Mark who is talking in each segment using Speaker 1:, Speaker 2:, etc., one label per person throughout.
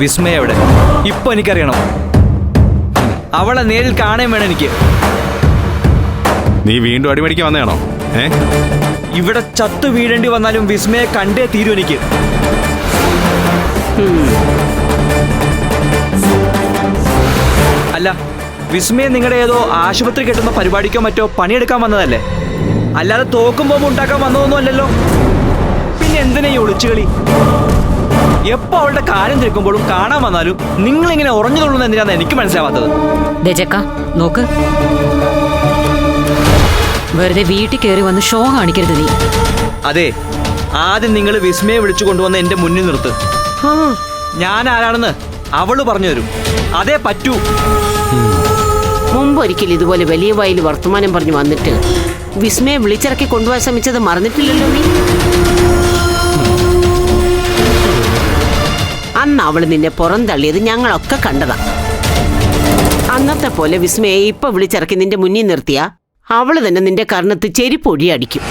Speaker 1: വിസ്മയ എവിടെ ഇപ്പൊ എനിക്കറിയണം. അവളെ നേരിൽ കാണാൻ വേണം എനിക്ക്.
Speaker 2: നീ വീണ്ടും അടിമടിക്ക് വന്നതാണോ? ഏ?
Speaker 1: ഇവിടെ ചത്തു വീഴേണ്ടി വന്നാലും വിസ്മയെ കണ്ടേ തീരൂ എനിക്ക്. അല്ല വിസ്മയെ നിങ്ങളുടെ ഏതോ ആശുപത്രി കെട്ടുന്ന പരിപാടിക്കോ മറ്റോ പണിയെടുക്കാൻ വന്നതല്ലേ? അല്ലാതെ തോക്കും ബോംബ് ഉണ്ടാക്കാൻ വന്നതൊന്നും അല്ലല്ലോ. പിന്നെ എന്തിനാ ഈ ഒളിച്ചുകളി? എപ്പോ അവളുടെ കാര്യം തിരിക്കുമ്പോഴും കാണാൻ വന്നാലും നിങ്ങൾ ഇങ്ങനെ ഉറഞ്ഞു കൊള്ളുന്ന എന്തിനാന്ന് എനിക്ക് മനസ്സിലാവാത്തത്.
Speaker 3: നോക്ക്. വെറുതെ വീട്ടിൽ കയറി വന്ന് ഷോ കാണിക്കരുത് നീ.
Speaker 1: അതെ ആദ്യം നിങ്ങൾ വിസ്മയെ വിളിച്ചു കൊണ്ടുവന്ന് എന്റെ മുന്നിൽ നിർത്ത്. ഞാൻ ആരാണെന്ന് അവൾ പറഞ്ഞു തരും. അതേ പറ്റൂ.
Speaker 4: മുമ്പൊരിക്കൽ ഇതുപോലെ വലിയ വായിൽ വർത്തമാനം പറഞ്ഞു വന്നിട്ട് വിസ്മയെ വിളിച്ചിറക്കി കൊണ്ടുപോകാൻ ശ്രമിച്ചത് മറന്നിട്ടില്ലല്ലോ നീ? അന്ന് അവൾ നിന്നെ പുറന്തള്ളിയത് ഞങ്ങളൊക്കെ കണ്ടതാ. അന്നത്തെ പോലെ വിസ്മയെ ഇപ്പൊ വിളിച്ചിറക്കി നിന്റെ മുന്നിൽ നിർത്തിയ അവൾ തന്നെ നിന്റെ കർണത്ത് ചെരിപ്പൊഴി അടിക്കും.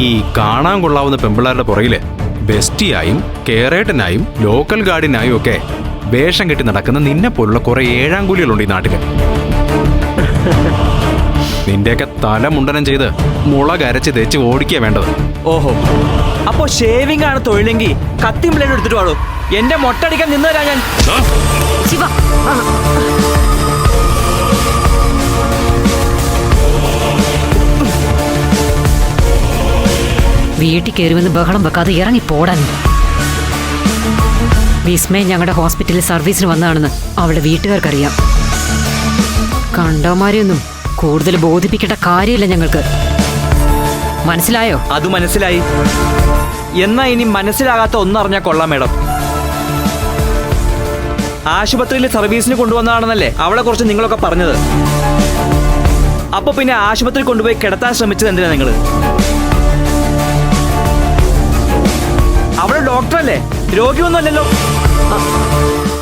Speaker 2: ഈ കാണാൻ കൊള്ളാവുന്ന പെമ്പിള്ളാരുടെ പുറകിൽ ബെസ്റ്റിയായും കേറേട്ടനായും ലോക്കൽ ഗാർഡിനായും ഒക്കെ വേഷം കെട്ടി നടക്കുന്ന നിന്നെ പോലുള്ള കുറെ ഏഴാം കൂലികളുണ്ട് ഈ നാട്ടിൽ. നിന്റെയൊക്കെ തല മുണ്ടനം ചെയ്ത് മുളക് അരച്ച് തേച്ച് ഓടിക്കുക വേണ്ടത്.
Speaker 1: ഓഹോ. അപ്പോ ഷേവിംഗ് ആണ് തൊഴിലെങ്കിൽ കത്തി ബ്ലേഡ് എടുത്തിട്ട് പാടോ. എന്റെ മൊട്ടടിക്കാൻ നിന്ന് തരാം ഞാൻ
Speaker 4: ശിവ.
Speaker 3: വീട്ടിൽ കയറുമെന്ന് ബഹളം വെക്കാതെ ഇറങ്ങി പോടാൻ. വിസ്മയ ഞങ്ങളുടെ ഹോസ്പിറ്റലിൽ സർവീസിന് വന്നതാണെന്ന് അവളുടെ വീട്ടുകാർക്കറിയാം. കണ്ടവന്മാരെയൊന്നും കൂടുതൽ ബോധിപ്പിക്കേണ്ട കാര്യമില്ല ഞങ്ങൾക്ക്. മനസ്സിലായോ?
Speaker 1: അത് മനസ്സിലായി. എന്നാ ഇനി മനസ്സിലാകാത്ത ഒന്നറിഞ്ഞാൽ കൊള്ളാം മേഡം. ആശുപത്രിയിൽ സർവീസിന് കൊണ്ടുവന്നതാണെന്നല്ലേ അവളെ കുറിച്ച് നിങ്ങളൊക്കെ പറഞ്ഞത്. അപ്പൊ പിന്നെ ആശുപത്രി കൊണ്ടുപോയി കിടത്താൻ ശ്രമിച്ചത് എന്തിനാ നിങ്ങൾ? അവൾ ഡോക്ടറല്ലേ? രോഗിയൊന്നുമല്ലല്ലോ.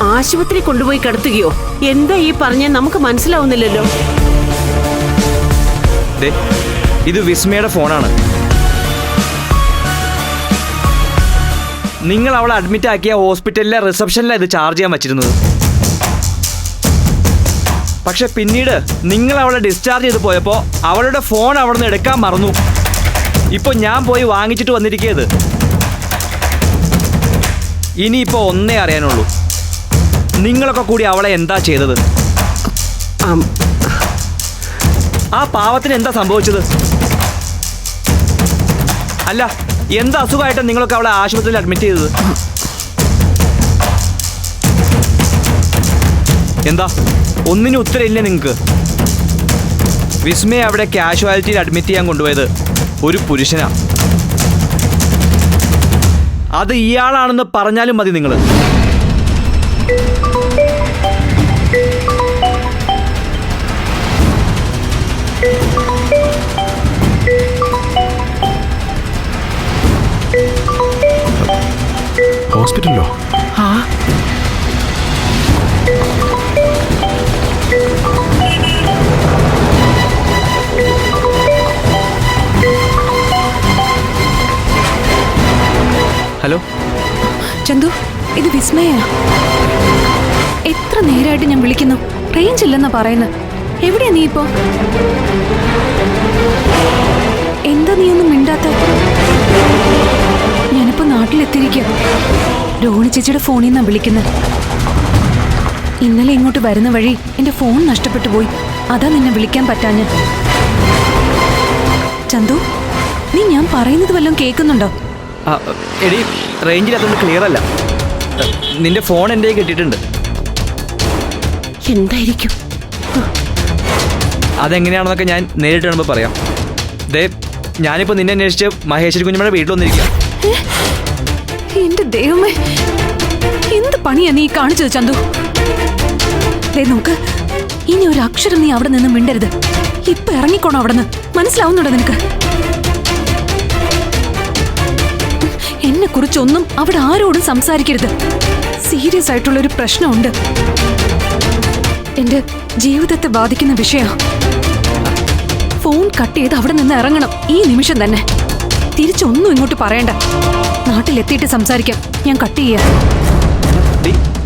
Speaker 4: ആശുപത്രി കൊണ്ടുപോയി കിടത്തുകയോ? എന്താ ഈ പറഞ്ഞ? നമുക്ക് മനസ്സിലാവുന്നില്ലല്ലോ.
Speaker 1: ദേ, ഇത് വിസ്മയുടെ ഫോണാണ്. നിങ്ങൾ അവളെ അഡ്മിറ്റ് ആക്കിയ ഹോസ്പിറ്റലിലെ റിസപ്ഷനിലാണ് ഇത് ചാർജ് ചെയ്യാൻ വെച്ചിരുന്നത്. പക്ഷെ പിന്നീട് നിങ്ങൾ അവളെ ഡിസ്ചാർജ് ചെയ്ത് പോയപ്പോൾ അവളുടെ ഫോൺ അവിടെ എടുക്കാൻ മറന്നു. ഇപ്പോൾ ഞാൻ പോയി വാങ്ങിച്ചിട്ട് വന്നിരിക്കുന്നത് ഇനിയിപ്പോൾ ഒന്നേ അറിയാനുള്ളൂ. നിങ്ങളൊക്കെ കൂടി അവളെ എന്താ ചെയ്തത്?
Speaker 4: ആം,
Speaker 1: പാവത്തിന് എന്താ സംഭവിച്ചത്? അല്ല എന്ത് അസുഖമായിട്ടാണ് നിങ്ങളൊക്കെ അവളെ ആശുപത്രിയിൽ അഡ്മിറ്റ് ചെയ്തത്? എന്താ? ഒന്നിനും ഉത്തരമില്ല നിങ്ങൾക്ക് വിസ്മയെ അവിടെ കാഷ്വാലിറ്റിയിൽ അഡ്മിറ്റ് ചെയ്യാൻ കൊണ്ടുപോയത് ഒരു പുരുഷനാ. അത് ഇയാളാണെന്ന് പറഞ്ഞാലും മതി നിങ്ങൾ
Speaker 2: ഹോസ്പിറ്റലിലോ?
Speaker 1: ഹലോ?
Speaker 5: ചന്തു ഇത് വിസ്മയ. എത്ര നേരമായിട്ട് ഞാൻ വിളിക്കുന്നു. റേഞ്ച് ഇല്ലെന്നാ പറയുന്നത് എവിടെയാ നീ ഇപ്പോ? എന്താ നീ ഒന്നും മിണ്ടാത്ത രോഹിണി ചേച്ചിയുടെ ഫോണിൽ നിന്നാണ് വിളിക്കുന്നത് ഇന്നലെ ഇങ്ങോട്ട് വരുന്ന വഴി എന്റെ ഫോൺ നഷ്ടപ്പെട്ടു പോയി. അതാ നിന്നെ വിളിക്കാൻ പറ്റാഞ്ഞ. ചന്തു നീ ഞാൻ പറയുന്നത് വല്ലതും കേൾക്കുന്നുണ്ടോ?
Speaker 1: എടി റേഞ്ചിൽ അതൊന്നും ക്ലിയർ അല്ല നിന്റെ ഫോൺ എന്റെ കയ്യിൽ കിട്ടിയിട്ടുണ്ട്.
Speaker 4: എന്തായിരിക്കും?
Speaker 1: അതെങ്ങനെയാണെന്നൊക്കെ ഞാൻ നേരിട്ട് കാണുമ്പോൾ പറയാം. ദേ ഞാനിപ്പോൾ നിന്നെ അന്വേഷിച്ച് മഹേശ്വരി കുഞ്ഞമ്മയുടെ വീട്ടിൽ വന്നിരിക്കുക
Speaker 5: എന്റെ ദൈവമേ. എന്ത് പണിയാ നീ കാണിച്ചത് ചന്തു? നോക്ക് ഇനി ഒരു അക്ഷരം നീ അവിടെ നിന്ന് മിണ്ടരുത്. ഇപ്പൊ ഇറങ്ങിക്കോണോ അവിടെ നിന്ന് മനസ്സിലാവുന്നുണ്ടോ നിനക്ക്? എന്നെ കുറിച്ചൊന്നും അവിടെ ആരോടും സംസാരിക്കരുത്. സീരിയസ് ആയിട്ടുള്ള ഒരു പ്രശ്നമുണ്ട്. എന്റെ ജീവിതത്തെ ബാധിക്കുന്ന വിഷയം. ഫോൺ കട്ട് ചെയ്ത് അവിടെ നിന്ന് ഇറങ്ങണം. ഈ നിമിഷം തന്നെ. തിരിച്ചൊന്നും ഇങ്ങോട്ട് പറയണ്ട. നാട്ടിലെത്തിയിട്ട് സംസാരിക്കാം. ഞാൻ കട്ട് ചെയ്യാം.
Speaker 1: 诶